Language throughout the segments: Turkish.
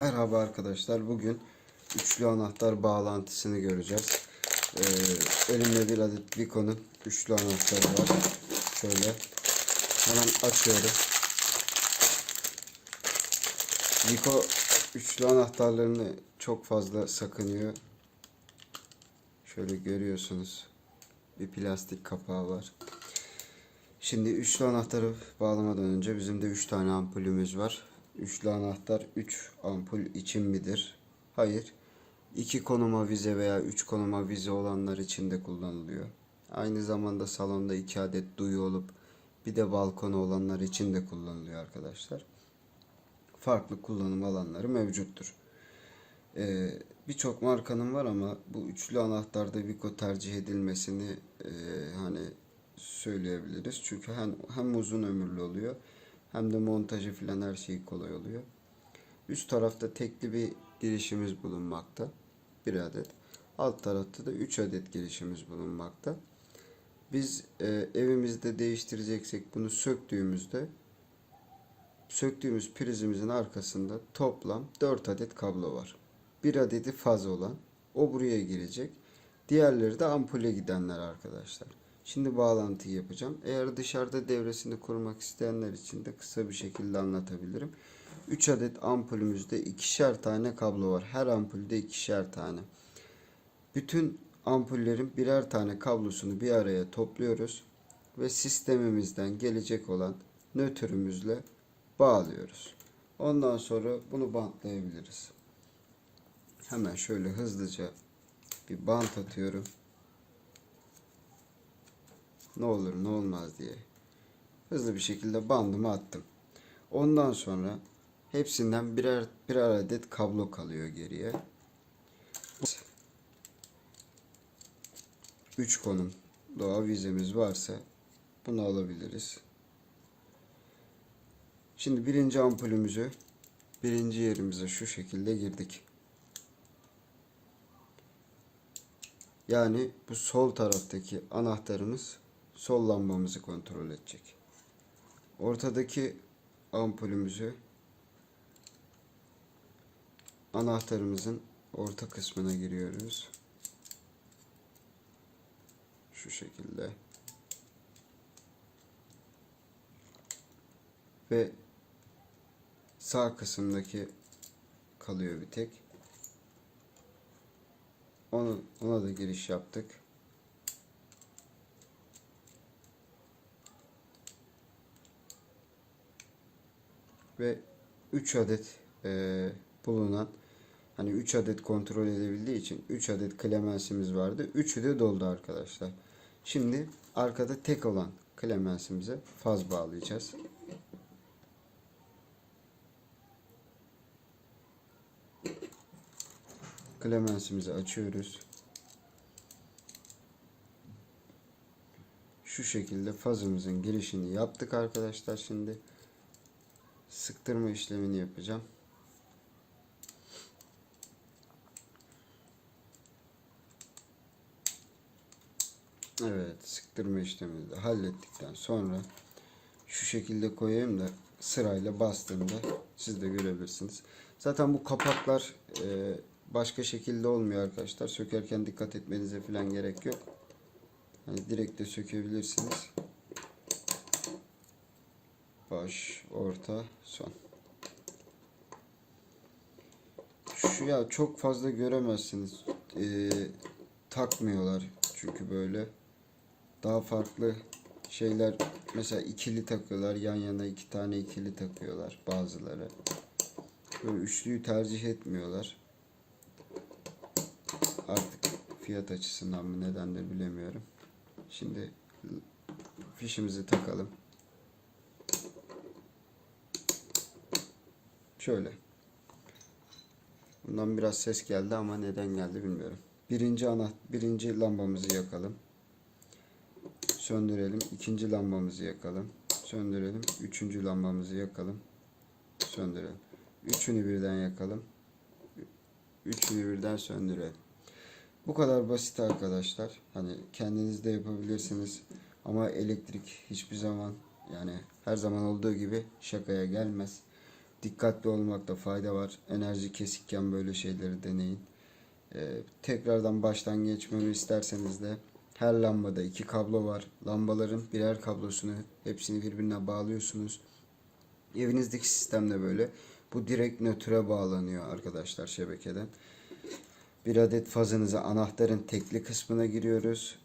Merhaba arkadaşlar. Bugün üçlü anahtar bağlantısını göreceğiz. Ee, elimde bir adet Vico'nun üçlü anahtarı var. Şöyle hemen açıyorum. Vico üçlü anahtarlarını çok fazla sakınıyor. Şöyle görüyorsunuz. Bir plastik kapağı var. Şimdi üçlü anahtarı bağlamadan önce bizim de 3 tane ampulümüz var. Üçlü anahtar 3 ampul için midir? Hayır. 2 konuma vize veya 3 konuma vize olanlar için de kullanılıyor. Aynı zamanda salonda 2 adet duyu olup bir de balkonu olanlar için de kullanılıyor arkadaşlar. Farklı kullanım alanları mevcuttur. Ee, Birçok markanın var ama bu üçlü anahtarda Vico tercih edilmesini e, hani söyleyebiliriz. Çünkü hem, hem uzun ömürlü oluyor hem de montajı filan her şey kolay oluyor. Üst tarafta tekli bir girişimiz bulunmakta. Bir adet. Alt tarafta da 3 adet girişimiz bulunmakta. Biz e, evimizde değiştireceksek bunu söktüğümüzde söktüğümüz prizimizin arkasında toplam 4 adet kablo var. Bir adeti faz olan o buraya girecek. Diğerleri de ampule gidenler arkadaşlar. Şimdi bağlantıyı yapacağım. Eğer dışarıda devresini kurmak isteyenler için de kısa bir şekilde anlatabilirim. 3 adet ampulümüzde ikişer tane kablo var. Her ampulde ikişer tane. Bütün ampullerin birer tane kablosunu bir araya topluyoruz ve sistemimizden gelecek olan nötrümüzle bağlıyoruz. Ondan sonra bunu bantlayabiliriz. Hemen şöyle hızlıca bir bant atıyorum. Ne olur ne olmaz diye. Hızlı bir şekilde bandımı attım. Ondan sonra hepsinden birer birer adet kablo kalıyor geriye. 3 konum doğa vizemiz varsa bunu alabiliriz. Şimdi birinci ampulümüzü birinci yerimize şu şekilde girdik. Yani bu sol taraftaki anahtarımız sol lambamızı kontrol edecek. Ortadaki ampulümüzü anahtarımızın orta kısmına giriyoruz. Şu şekilde. Ve sağ kısımdaki kalıyor bir tek. Onu, ona da giriş yaptık. Ve 3 adet e, bulunan hani 3 adet kontrol edebildiği için 3 adet klemensimiz vardı. Üçü de doldu arkadaşlar. Şimdi arkada tek olan klemensimize faz bağlayacağız. Klemensimizi açıyoruz. Şu şekilde fazımızın girişini yaptık arkadaşlar şimdi. Sıktırma işlemini yapacağım. Evet sıktırma işlemini de hallettikten sonra şu şekilde koyayım da sırayla bastığımda siz de görebilirsiniz. Zaten bu kapaklar e, başka şekilde olmuyor arkadaşlar. Sökerken dikkat etmenize falan gerek yok. Hani direkt de sökebilirsiniz. Baş, orta, son. Şu ya çok fazla göremezsiniz. Ee, takmıyorlar çünkü böyle. Daha farklı şeyler mesela ikili takıyorlar. Yan yana iki tane ikili takıyorlar bazıları. Böyle üçlüyü tercih etmiyorlar. Artık fiyat açısından mı nedendir bilemiyorum. Şimdi fişimizi takalım. Şöyle. Bundan biraz ses geldi ama neden geldi bilmiyorum. Birinci ana birinci lambamızı yakalım. Söndürelim. İkinci lambamızı yakalım. Söndürelim. Üçüncü lambamızı yakalım. Söndürelim. Üçünü birden yakalım. Üçünü birden söndürelim. Bu kadar basit arkadaşlar. Hani kendiniz de yapabilirsiniz. Ama elektrik hiçbir zaman yani her zaman olduğu gibi şakaya gelmez. Dikkatli olmakta fayda var. Enerji kesikken böyle şeyleri deneyin. Ee, tekrardan baştan geçmemi isterseniz de her lambada iki kablo var. Lambaların birer kablosunu hepsini birbirine bağlıyorsunuz. Evinizdeki sistemde böyle. Bu direkt nötre bağlanıyor arkadaşlar şebekeden. Bir adet fazınıza anahtarın tekli kısmına giriyoruz.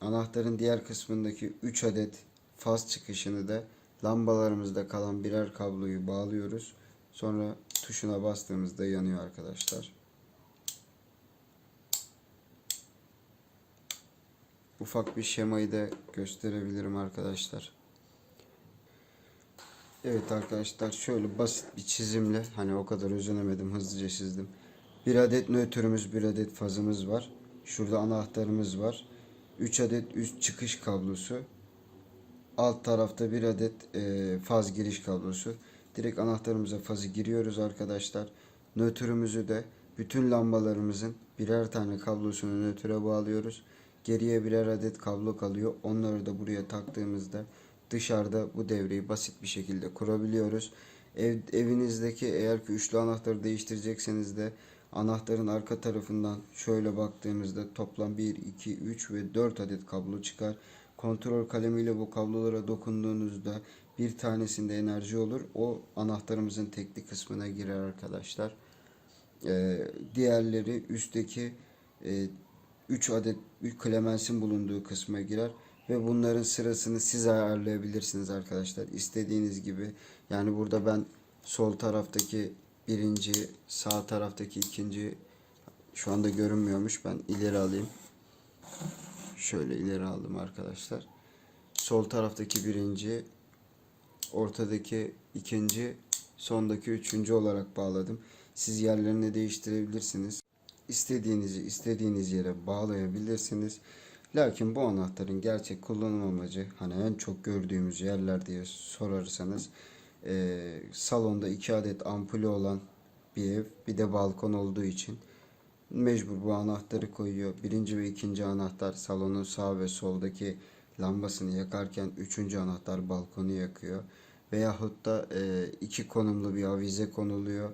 Anahtarın diğer kısmındaki 3 adet faz çıkışını da lambalarımızda kalan birer kabloyu bağlıyoruz. Sonra tuşuna bastığımızda yanıyor arkadaşlar. Ufak bir şemayı da gösterebilirim arkadaşlar. Evet arkadaşlar şöyle basit bir çizimle hani o kadar özenemedim hızlıca çizdim. Bir adet nötrümüz bir adet fazımız var. Şurada anahtarımız var. 3 adet üst çıkış kablosu. Alt tarafta bir adet e, faz giriş kablosu. Direkt anahtarımıza fazı giriyoruz arkadaşlar. Nötrümüzü de bütün lambalarımızın birer tane kablosunu nötre bağlıyoruz. Geriye birer adet kablo kalıyor. Onları da buraya taktığımızda dışarıda bu devreyi basit bir şekilde kurabiliyoruz. Ev, evinizdeki eğer ki üçlü anahtarı değiştirecekseniz de anahtarın arka tarafından şöyle baktığımızda toplam 1, 2, 3 ve 4 adet kablo çıkar. Kontrol kalemiyle bu kablolara dokunduğunuzda bir tanesinde enerji olur. O anahtarımızın tekli kısmına girer arkadaşlar. Ee, diğerleri üstteki 3 adet klemensin bulunduğu kısma girer ve bunların sırasını siz ayarlayabilirsiniz arkadaşlar. İstediğiniz gibi. Yani burada ben sol taraftaki birinci, sağ taraftaki ikinci şu anda görünmüyormuş. Ben ileri alayım. Şöyle ileri aldım arkadaşlar. Sol taraftaki birinci, ortadaki ikinci, sondaki üçüncü olarak bağladım. Siz yerlerini değiştirebilirsiniz. İstediğinizi istediğiniz yere bağlayabilirsiniz. Lakin bu anahtarın gerçek kullanım amacı hani en çok gördüğümüz yerler diye sorarsanız eee, salonda iki adet ampulü olan bir ev bir de balkon olduğu için mecbur bu anahtarı koyuyor. Birinci ve ikinci anahtar salonun sağ ve soldaki lambasını yakarken üçüncü anahtar balkonu yakıyor. Veyahut da e, iki konumlu bir avize konuluyor.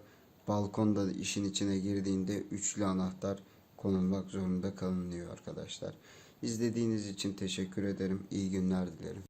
Balkonda işin içine girdiğinde üçlü anahtar konulmak zorunda kalınıyor arkadaşlar. İzlediğiniz için teşekkür ederim. İyi günler dilerim.